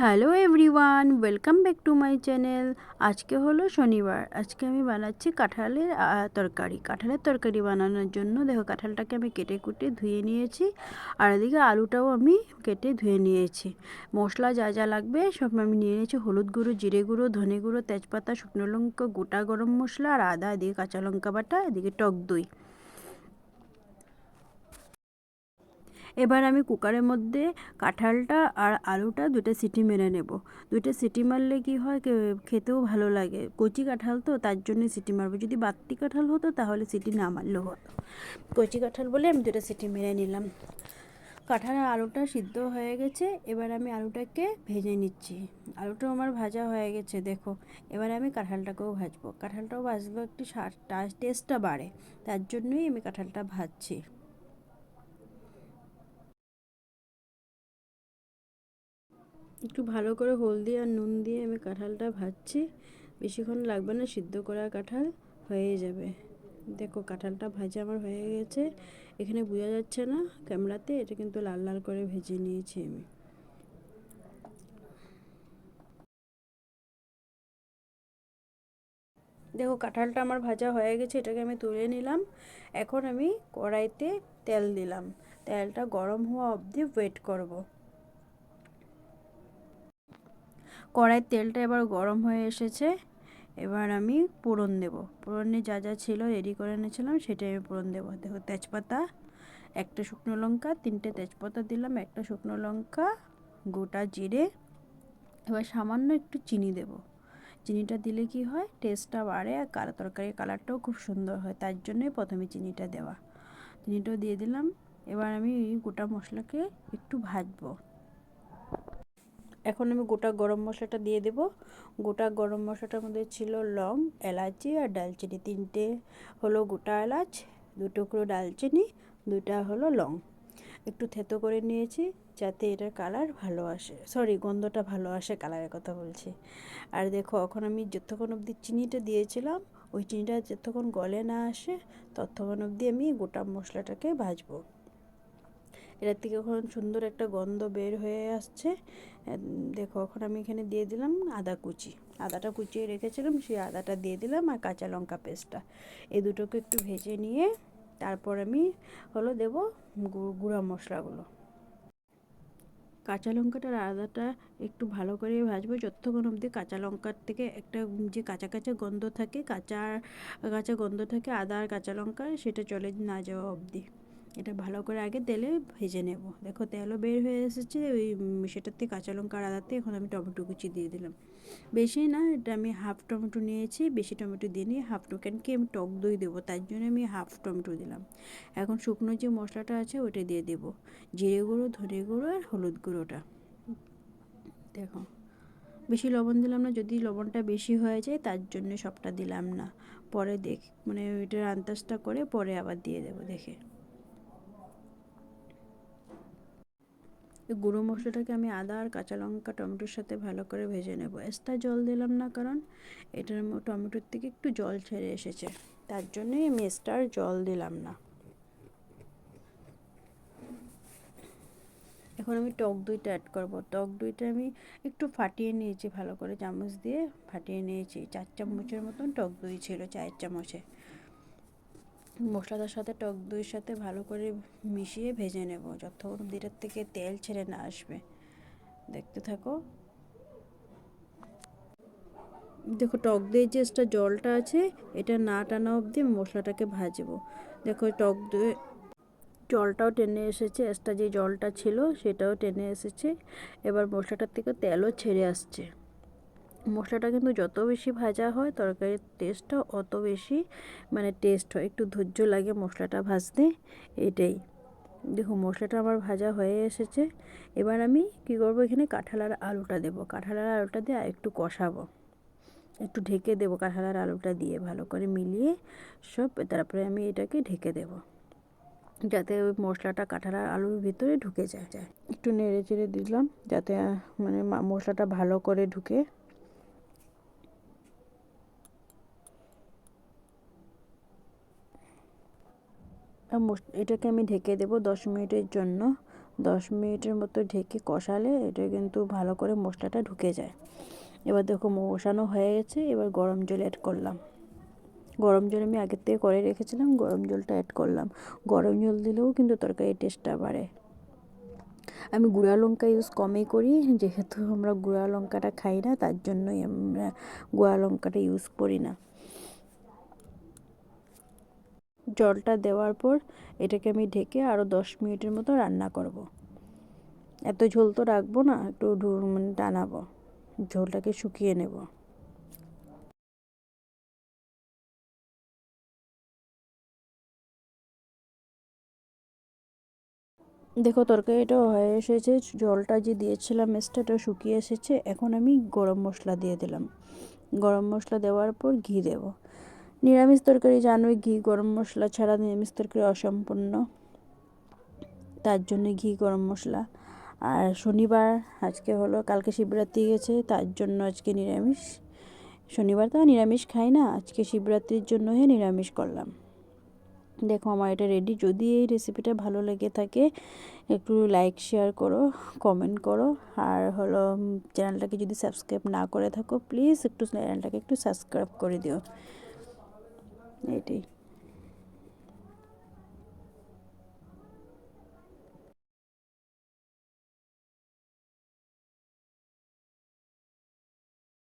Hello everyone, welcome back to my channel. আজকে হলো শনিবার। আজকে আমি বানাচ্ছি কাঁঠালের তরকারি। কাঁঠালের তরকারি বানানোর জন্য দেখো কাঁঠালটাকে আমি কেটে কুটে ধুয়ে নিয়েছি, আর এদিকে আলুটাও আমি কেটে ধুয়ে নিয়েছি। মশলা যা যা লাগবে সব আমি নিয়ে নিয়েছি। হলুদ গুঁড়ো, জিরে গুঁড়ো, ধনে গুঁড়ো, তেজপাতা, শুকনো লঙ্কা, গোটা গরম মশলা, আর আদা, এদিকে কাঁচা লঙ্কা বাটা, এদিকে টক দই। এবার আমি কুকারের মধ্যে কাঁঠালটা আর আলুটা দুটো সিটি মেরে নেব। দুটো সিটি মারলে কি হয় খেতেও ভালো লাগে। কচি কাঁঠাল তো, তার জন্য সিটি মারবো। যদি বাত্তি কাঁঠাল হতো, তাহলে সিটি না মারলেও হতো। কচি কাঁঠাল বলে আমি দুটো সিটি মেরে নিলাম। কাঁঠাল আর আলুটা সিদ্ধ হয়ে গেছে। এবার আমি আলুটাকে ভেজে নিচ্ছি। আলুটাও আমার ভাজা হয়ে গেছে, দেখো। এবার আমি কাঁঠালটাকেও ভাজবো। কাঁঠালটাও ভাজলেও একটু টেস্টটা বাড়ে। তার জন্যই আমি কাঁঠালটা ভাজছি। একটু ভালো করে হলদি আর নুন দিয়ে আমি কাঁঠালটা ভাজছি। বেশিক্ষণ লাগবে না, সিদ্ধ করা কাঁঠাল হয়ে যাবে। দেখো, কাঁঠালটা ভাজা আমার হয়ে গেছে। এখানে বোঝা যাচ্ছে না ক্যামেরাতে, এটা কিন্তু লাল লাল করে ভেজে নিয়েছি আমি। দেখো, কাঁঠালটা আমার ভাজা হয়ে গেছে, এটাকে আমি তুলে নিলাম। এখন আমি কড়াইতে তেল দিলাম। তেলটা গরম হওয়া অবধি ওয়েট করব। কড়াইয়ের তেলটা এবার গরম হয়ে এসেছে। এবার আমি ফোড়ন দেব। ফোড়নে যা যা ছিল রেডি করে এনেছিলাম, সেটাই আমি ফোড়ন দেবো। দেখো তেজপাতা, একটা শুকনো লঙ্কা, তিনটে তেজপাতা দিলাম, একটা শুকনো লঙ্কা, গোটা জিরে। এবার সামান্য একটু চিনি দেব। চিনিটা দিলে কি হয় টেস্টটা বাড়ে আর কালো তরকারির কালারটাও খুব সুন্দর হয়, তার জন্যই প্রথমে চিনিটা দেওয়া। চিনিটাও দিয়ে দিলাম। এবার আমি গোটা মশলাকে একটু ভাজবো। এখন আমি গোটা গরম মশলাটা দিয়ে দেব। গোটা গরম মশলাটার মধ্যে ছিল লং, এলাচি আর ডালচিনি। তিনটে হলো গোটা এলাচ দু টুকরো ডালচিনি দুটা হলো লং। একটু থেতো করে নিয়েছি যাতে এটার কালার ভালো আসে। সরি, গন্ধটা ভালো আসে কালারের কথা বলছি। আর দেখো, এখন আমি যতক্ষণ অবধি চিনিটা দিয়েছিলাম, ওই চিনিটা যতক্ষণ গলে না আসে, ততক্ষণ অবধি আমি গোটা মশলাটাকে ভাজবো। এটার থেকে এখন সুন্দর একটা গন্ধ বের হয়ে আসছে। দেখো, এখন আমি এখানে দিয়ে দিলাম আদা কুচি। আদাটা কুচিয়ে রেখেছিলাম, সেই আদাটা দিয়ে দিলাম আর কাঁচা লঙ্কা পেস্টটা। এই দুটোকে একটু ভেজে নিয়ে তারপর আমি হলো দেব গুঁড়া মশলাগুলো। কাঁচা লঙ্কাটার আদাটা একটু ভালো করে ভাজবো, যতক্ষণ অবধি কাঁচা লঙ্কার থেকে একটা যে কাঁচা কাঁচা গন্ধ থাকে, কাঁচা কাঁচা গন্ধ থাকে আদা আর কাঁচা লঙ্কা, সেটা চলে না যাওয়া অবধি। এটা ভালো করে আগে তেলে ভেজে নেব। দেখো তেলও বের হয়ে এসেছে, ওই সেটাতে কাঁচা লঙ্কা আদাতে এখন আমি টমেটো কুচি দিয়ে দিলাম। বেশি না, এটা আমি হাফ টমেটো নিয়েছি, বেশি টমেটো দিয়ে নিয়ে হাফ কেন কি আমি টক দই দেবো, তার জন্য আমি হাফ টমেটো দিলাম। এখন শুকনো যে মশলাটা আছে ওটা দিয়ে দেব, জিরে গুঁড়ো, ধনে গুঁড়ো আর হলুদ গুঁড়োটা। দেখো, বেশি লবণ দিলাম না, যদি লবণটা বেশি হয়ে যায় তার জন্য সবটা দিলাম না। পরে দেখ মানে ওইটার আন্দাজটা করে পরে আবার দিয়ে দেবো, দেখে। গুঁড়ো মশলাটাকে আমি আদা আর কাঁচা লঙ্কা, টমেটোর সাথে ভালো করে ভেজে নেব। এক্সট্রা জল দিলাম না, কারণ এটার টমেটোর থেকে একটু জল ছেড়ে এসেছে। তার জন্যই আমি এক্সট্রা জল দিলাম না। এখন আমি টক দইটা অ্যাড করব। টক দইটা আমি একটু ফাটিয়ে নিয়েছি, ভালো করে চামচ দিয়ে ফাটিয়ে নিয়েছি। চার চামচের মতন টক দই ছিল, চায়ের চামচে। মশলাটার সাথে, টক দইয়ের সাথে ভালো করে মিশিয়ে ভেজে নেব। যতক্ষণ দিটার থেকে তেল ছেড়ে না আসবে। দেখতে থাকো। দেখো, টক দইয়ের যে এক্সট্রা জলটা আছে, এটা না টানা অবধি মশলাটাকে ভাজবো। দেখো, টক দই, জলটাও টেনে এসেছে। এক্সট্রা যে জলটা ছিল, সেটাও টেনে এসেছে। এবার মশলাটার থেকে তেলও ছেড়ে আসছে। মশলাটা কিন্তু যত বেশি ভাজা হয়, তরকারির টেস্টটা অত বেশি মানে টেস্ট হয়। একটু ধৈর্য লাগে মশলাটা ভাজতে, এটাই। দেখো, মশলাটা আমার ভাজা হয়ে এসেছে। এবার আমি কি করব, এখানে কাঁঠাল আর আলুটা দেবো। কাঁঠাল আর আলুটা দিয়ে আর একটু কষাবো। একটু ঢেকে দেবো কাঁঠাল আর আলুটা দিয়ে ভালো করে মিলিয়ে সব, তারপরে আমি এটাকে ঢেকে দেবো। যাতে ওই মশলাটা কাঁঠাল আর আলুর ভিতরে ঢুকে যায়। একটু নেড়ে চেড়ে দিলাম, যাতে মানে মশলাটা ভালো করে ঢুকে। এটাকে আমি ঢেকে দেবো দশ মিনিটের জন্য। দশ মিনিটের মতো ঢেকে কষালে এটা কিন্তু ভালো করে মশলাটা ঢুকে যায়। এবার দেখো কষানো হয়ে গেছে, এবার গরম জল অ্যাড করলাম। গরম জল আমি আগের থেকে করে রেখেছিলাম, গরম জলটা অ্যাড করলাম। গরম জল দিলেও কিন্তু তরকারির টেস্টটা বাড়ে। আমি গুঁড়া লঙ্কা ইউজ কমই করি, যেহেতু আমরা গুঁড়া লঙ্কাটা খাই না, তার জন্যই আমরা গুঁড়া লঙ্কাটা ইউজ করি না। জলটা দেওয়ার পর এটাকে আমি ঢেকে আরও দশ মিনিটের মতো রান্না করব। এত ঝোল তো রাখব না, একটু মানে টানাবো, ঝোলটাকে শুকিয়ে নেব। দেখো তরকারিটা হয়ে এসেছে, জলটা যে দিয়েছিলাম এক্সট্রাটা শুকিয়ে এসেছে, এখন আমি গরম মশলা দিয়ে দিলাম। গরম মশলা দেওয়ার পর ঘি দেব। নিরামিষ তরকারি, জানোই ঘি, গরম মশলা ছাড়া নিরামিষ তরকারি অসম্পূর্ণ। তার জন্য ঘি, গরম মশলা। আর শনিবার, আজকে হলো, কালকে শিবরাত্রি গেছে, তার জন্য আজকে নিরামিষ। শনিবার তো নিরামিষ খাই না, আজকে শিবরাত্রির জন্যই নিরামিষ করলাম। দেখো আমার এটা রেডি যদি এই রেসিপিটা ভালো লেগে থাকে, একটু লাইক শেয়ার করো কমেন্ট করো। আর হলো চ্যানেলটাকে যদি সাবস্ক্রাইব না করে থাকো প্লিজ একটু চ্যানেলটাকে একটু সাবস্ক্রাইব করে দিও। এটাই।